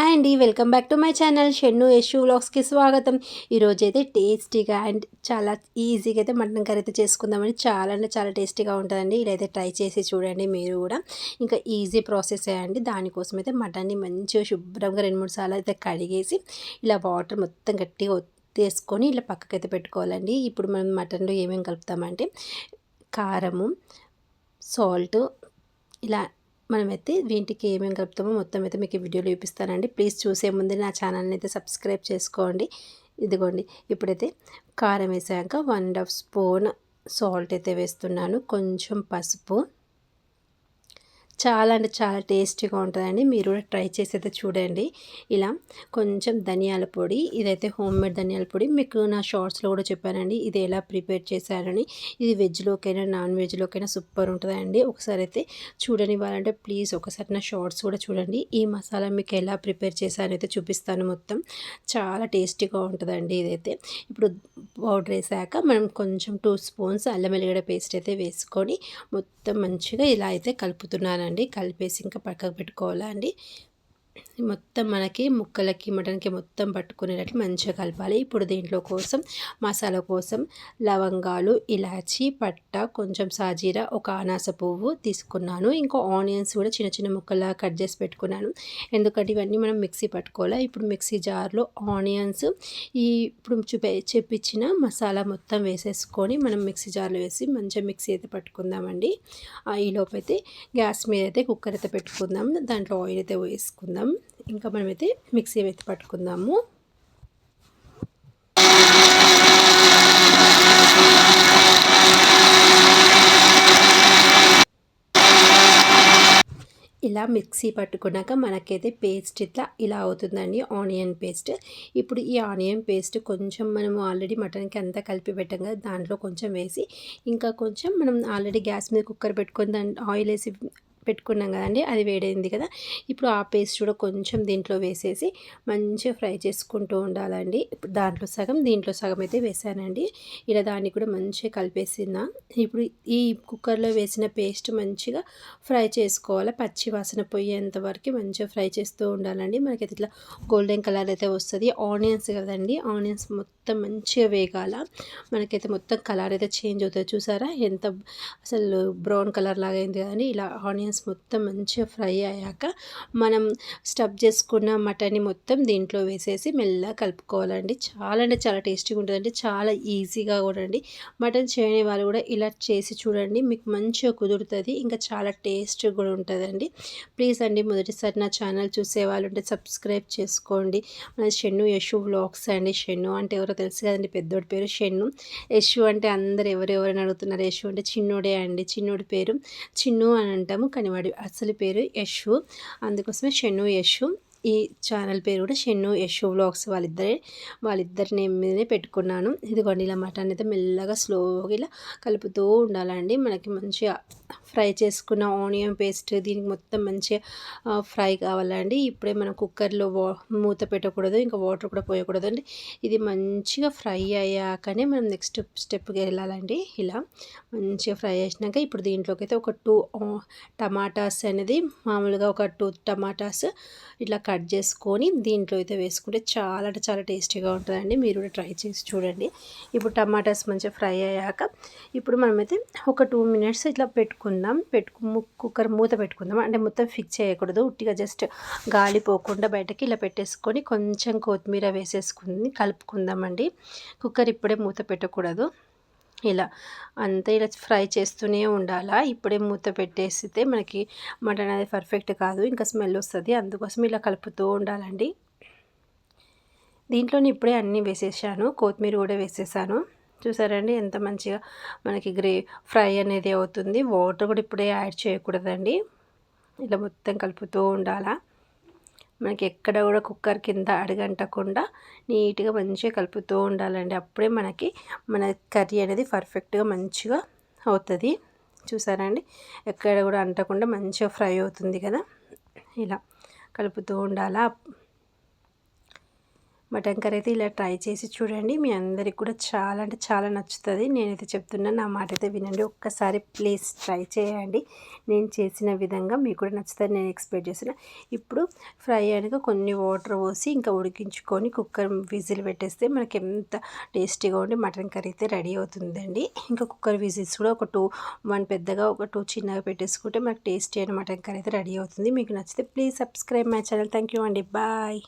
Hi అండి welcome back to my channel Shennu Yashu వ్లాగ్స్కి స్వాగతం. ఈరోజు అయితే టేస్టీగా అండ్ చాలా ఈజీగా అయితే మటన్ కర్రీ అయితే చేసుకుందామని చాలా అంటే చాలా టేస్టీగా ఉంటుందండి. ఇదైతే ట్రై చేసి చూడండి మీరు కూడా. ఇంకా ఈజీ ప్రాసెస్ అండి? దానికోసం అయితే మటన్ని మంచిగా శుభ్రంగా రెండు మూడు సార్లు అయితే కడిగేసి ఇలా వాటర్ మొత్తం గట్టిగా తీసుకొని ఇలా పక్కకైతే పెట్టుకోవాలండి. ఇప్పుడు మనం మటన్లో ఏమేమి కలుపుతామంటే కారము సాల్ట్ ఇలా మనమైతే వీటికి ఏమేమి కలుపుతామో మొత్తం అయితే మీకు వీడియోలో చూపిస్తానండి. ప్లీజ్ చూసే ముందే నా ఛానల్ని అయితే సబ్స్క్రైబ్ చేసుకోండి. ఇదిగోండి ఇప్పుడైతే కారం వేసాక one and half spoon salt అయితే వేస్తున్నాను. కొంచెం పసుపు. చాలా అంటే చాలా టేస్టీగా ఉంటుందండి. మీరు కూడా ట్రై చేసి అయితే చూడండి. ఇలా కొంచెం ధనియాల పొడి ఇదైతే హోమ్ మేడ్ ధనియాల పొడి. మీకు నా షార్ట్స్లో కూడా చెప్పానండి. ఇది ఎలా ప్రిపేర్ చేశారని. ఇది వెజ్లోకైనా నాన్ వెజ్లోకైనా సూపర్ ఉంటుందండి. ఒకసారి అయితే చూడని వాళ్ళంటే ప్లీజ్ ఒకసారి నా షార్ట్స్ కూడా చూడండి. ఈ మసాలా మీకు ఎలా ప్రిపేర్ చేశారని అయితే చూపిస్తాను మొత్తం. చాలా టేస్టీగా ఉంటుందండి ఇదైతే. ఇప్పుడు పౌడర్ వేసాక మనం కొంచెం టూ స్పూన్స్ అల్లం ఎల్లిగడ్డ పేస్ట్ అయితే వేసుకొని మొత్తం మంచిగా ఇలా అయితే కలుపుతున్నాను అండి కలిపేసి ఇంకా పక్కకు పెట్టుకోవాలా అండి. మొత్తం మనకి ముక్కలకి మటన్కి మొత్తం పట్టుకునేటట్లు మంచిగా కలపాలి. ఇప్పుడు దీంట్లో కోసం మసాలా కోసం లవంగాలు ఇలాచి పట్ట కొంచెం సాజీరా ఒక అనాస పువ్వు తీసుకున్నాను. ఇంకో ఆనియన్స్ కూడా చిన్న చిన్న ముక్కలా కట్ చేసి పెట్టుకున్నాను. ఎందుకంటే ఇవన్నీ మనం మిక్సీ పట్టుకోవాలి? ఇప్పుడు మిక్సీ జార్లో ఆనియన్స్ ఈ ఇప్పుడు చూపే చెప్పించిన మసాలా మొత్తం వేసేసుకొని మనం మిక్సీ జార్లో వేసి మంచిగా మిక్సీ అయితే పట్టుకుందామండి. ఈలోపు అయితే గ్యాస్ మీద అయితే కుక్కర్ అయితే పెట్టుకుందాం. దాంట్లో ఆయిల్ అయితే వేసుకుందాం. ఇంకా మనమైతే మిక్సీ అయితే పట్టుకుందాము. ఇలా మిక్సీ పట్టుకున్నాక మనకైతే పేస్ట్ ఇట్లా ఇలా అవుతుందండి ఆనియన్ పేస్ట్. ఇప్పుడు ఈ ఆనియన్ పేస్ట్ కొంచెం మనం ఆల్రెడీ మటన్కి అంతా కలిపి పెట్టాం కదా దాంట్లో కొంచెం వేసి ఇంకా కొంచెం మనం ఆల్రెడీ గ్యాస్ మీద కుక్కర్ పెట్టుకొని దాని ఆయిల్ వేసి పెట్టుకున్నాం కదండి అది వేడైంది కదా. ఇప్పుడు ఆ పేస్ట్ కూడా కొంచెం దీంట్లో వేసేసి మంచిగా ఫ్రై చేసుకుంటూ ఉండాలండి. ఇప్పుడు దాంట్లో సగం దీంట్లో సగం అయితే వేసానండి. ఇలా దాన్ని కూడా మంచిగా కలిపేసిందా. ఇప్పుడు ఈ కుక్కర్లో వేసిన పేస్ట్ మంచిగా ఫ్రై చేసుకోవాలి. పచ్చి వాసన పోయేంత వరకు మంచిగా ఫ్రై చేస్తూ ఉండాలండి. మనకైతే ఇట్లా గోల్డెన్ కలర్ అయితే వస్తుంది. ఆనియన్స్ కదండి ఆనియన్స్ మొత్తం మంచిగా వేగాల. మనకైతే మొత్తం కలర్ అయితే చేంజ్ అవుతుంది. చూసారా? ఎంత అసలు బ్రౌన్ కలర్ లాగా అయింది కదండి. ఇలా ఆనియన్స్ మొత్తం మంచిగా ఫ్రై అయ్యాక మనం స్టఫ్ చేసుకున్న మటన్ని మొత్తం దీంట్లో వేసేసి మెల్లగా కలుపుకోవాలండి. చాలా అంటే చాలా టేస్టీగా ఉంటుందండి. చాలా ఈజీగా కూడా అండి. మటన్ చేయని వాళ్ళు కూడా ఇలా చేసి చూడండి. మీకు మంచిగా కుదురుతుంది. ఇంకా చాలా టేస్ట్ కూడా ఉంటుందండి. ప్లీజ్ అండి మొదటిసారి నా ఛానల్ చూసే వాళ్ళు ఉంటే సబ్స్క్రైబ్ చేసుకోండి. మన షెన్ను యశు వ్లాగ్స్ అండి. షెన్ను అంటే ఎవరో తెలుసు కదండి. పెద్దోడి పేరు షెన్ను. యశు అంటే అందరు ఎవరెవరైనా అడుగుతున్నారు. యశు అంటే చిన్నోడే అండి. చిన్నోడి పేరు చిన్ను అని అంటాము. కానీ వాడి అసలు పేరు యశు. అందుకోసమే షెన్ను యశు. ఈ ఛానల్ పేరు కూడా షెన్ను యశు వ్లాగ్స్ వాళ్ళిద్దరే వాళ్ళిద్దరి నేమ్ మీదనే పెట్టుకున్నాను. ఇదిగోండి ఇలా మటన్ అయితే మెల్లగా స్లోగా ఇలా కలుపుతూ ఉండాలండి. మనకి మంచిగా ఫ్రై చేసుకున్న ఆనియన్ పేస్ట్ దీనికి మొత్తం మంచిగా ఫ్రై కావాలండి. ఇప్పుడే మనం కుక్కర్లో మూత పెట్టకూడదు ఇంకా వాటర్ కూడా పోయకూడదు అండి ఇది మంచిగా ఫ్రై అయ్యాకనే మనం నెక్స్ట్ స్టెప్కి వెళ్ళాలండి. ఇలా మంచిగా ఫ్రై చేసినాక ఇప్పుడు దీంట్లోకి అయితే ఒక టూ టమాటాస్ అనేది మామూలుగా ఒక టూ టమాటాస్ ఇట్లా కట్ చేసుకొని దీంట్లో అయితే వేసుకుంటే చాలా అంటే చాలా టేస్టీగా ఉంటుందండి. మీరు కూడా ట్రై చేసి చూడండి. ఇప్పుడు టమాటాస్ మంచిగా ఫ్రై అయ్యాక ఇప్పుడు మనమైతే ఒక టూ మినిట్స్ ఇట్లా పెట్టుకుందాం. పెట్టుకు కుక్కర్ మూత పెట్టుకుందాం. అంటే మొత్తం ఫిక్స్ చేయకూడదు. ఉట్టిగా జస్ట్ గాలి పోకుండా బయటకి ఇలా పెట్టేసుకొని కొంచెం కొత్తిమీర వేసేసుకుని కలుపుకుందామండి. కుక్కర్ ఇప్పుడే మూత పెట్టకూడదు. ఇలా అంతా ఇలా ఫ్రై చేస్తూనే ఉండాలా? ఇప్పుడే మూత పెట్టేస్తే మనకి మటన్ అనేది పర్ఫెక్ట్ కాదు ఇంకా స్మెల్ వస్తుంది. అందుకోసం ఇలా కలుపుతూ ఉండాలండి. దీంట్లోనే ఇప్పుడే అన్నీ వేసేసాను. కొత్తిమీర కూడా వేసేసాను. చూసారండి ఎంత మంచిగా మనకి గ్రే ఫ్రై అనేది అవుతుంది. వాటర్ కూడా ఇప్పుడే యాడ్ చేయకూడదండి. ఇలా మొత్తం కలుపుతూ ఉండాలా? మనకి ఎక్కడ కూడా కుక్కర్ కింద అడగంటకుండా నీట్గా మంచిగా కలుపుతూ ఉండాలండి. అప్పుడే మనకి మన కర్రీ అనేది పర్ఫెక్ట్గా మంచిగా అవుతుంది. చూసారండి ఎక్కడ కూడా అంటకుండా మంచిగా ఫ్రై అవుతుంది కదా? ఇలా కలుపుతూ ఉండాలా? మటన్ కర్రీ అయితే ఇలా ట్రై చేసి చూడండి. మీ అందరికి కూడా చాలా అంటే చాలా నచ్చుతుంది. నేనైతే చెప్తున్నా నా మాట అయితే వినండి. ఒక్కసారి ప్లీజ్ ట్రై చేయండి. నేను చేసిన విధంగా మీకు కూడా నచ్చుతుంది. నేను ఎక్స్పెక్ట్ చేసిన ఇప్పుడు ఫ్రై అయ్యాక కొన్ని వాటర్ పోసి ఇంకా ఉడికించుకొని కుక్కర్ విజిల్ పెట్టేస్తే మనకి ఎంత టేస్టీగా ఉండి మటన్ కర్రీ అయితే రెడీ అవుతుందండి. ఇంకా కుక్కర్ విజిల్స్ కూడా ఒక టూ వన్ పెద్దగా ఒక టూ చిన్నగా పెట్టేసుకుంటే మనకు టేస్టీ అయిన మటన్ కర్రీ అయితే రెడీ అవుతుంది. మీకు నచ్చితే please subscribe my channel. Thank you అండి. బాయ్.